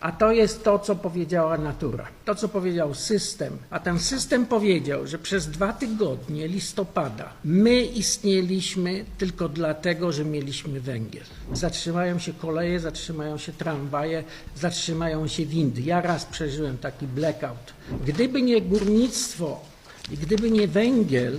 A to jest to, co powiedziała natura, to, co powiedział system. A ten system powiedział, że przez dwa tygodnie listopada my istnieliśmy tylko dlatego, że mieliśmy węgiel. Zatrzymają się koleje, zatrzymają się tramwaje, zatrzymają się windy. Ja raz przeżyłem taki blackout. Gdyby nie górnictwo i gdyby nie węgiel,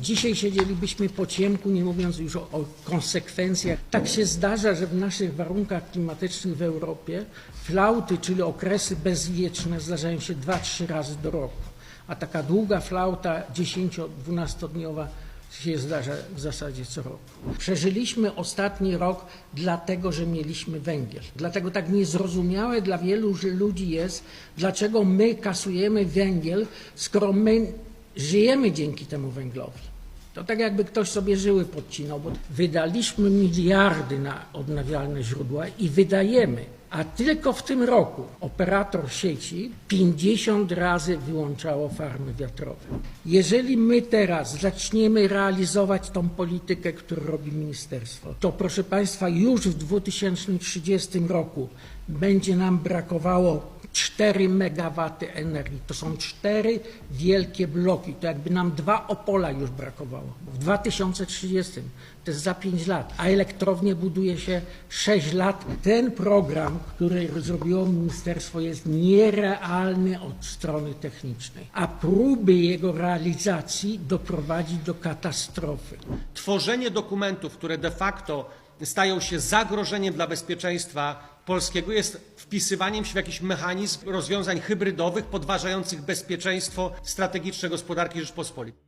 Dzisiaj siedzielibyśmy po ciemku, nie mówiąc już o, o konsekwencjach. Tak się zdarza, że w naszych warunkach klimatycznych w Europie flauty, czyli okresy bezwieczne, zdarzają się 2-3 razy do roku. A taka długa flauta, 10-12-dniowa, się zdarza w zasadzie co roku. Przeżyliśmy ostatni rok dlatego, że mieliśmy węgiel. Dlatego tak niezrozumiałe dla wielu ludzi jest, dlaczego my kasujemy węgiel, skoro my żyjemy dzięki temu węglowi. To tak jakby ktoś sobie żyły podcinał, bo wydaliśmy miliardy na odnawialne źródła i wydajemy, a tylko w tym roku operator sieci 50 razy wyłączało farmy wiatrowe. Jeżeli my teraz zaczniemy realizować tą politykę, którą robi ministerstwo, to proszę Państwa, już w 2030 roku będzie nam brakowało 4 megawaty energii. To są cztery wielkie bloki. To jakby nam dwa Opola już brakowało. W 2030 to jest za 5 lat, a elektrownię buduje się 6 lat. Ten program, który zrobiło ministerstwo, jest nierealny od strony technicznej, a próby jego realizacji doprowadzi do katastrofy. Tworzenie dokumentów, które de facto stają się zagrożeniem dla bezpieczeństwa polskiego, jest wpisywaniem się w jakiś mechanizm rozwiązań hybrydowych podważających bezpieczeństwo strategiczne gospodarki Rzeczpospolitej.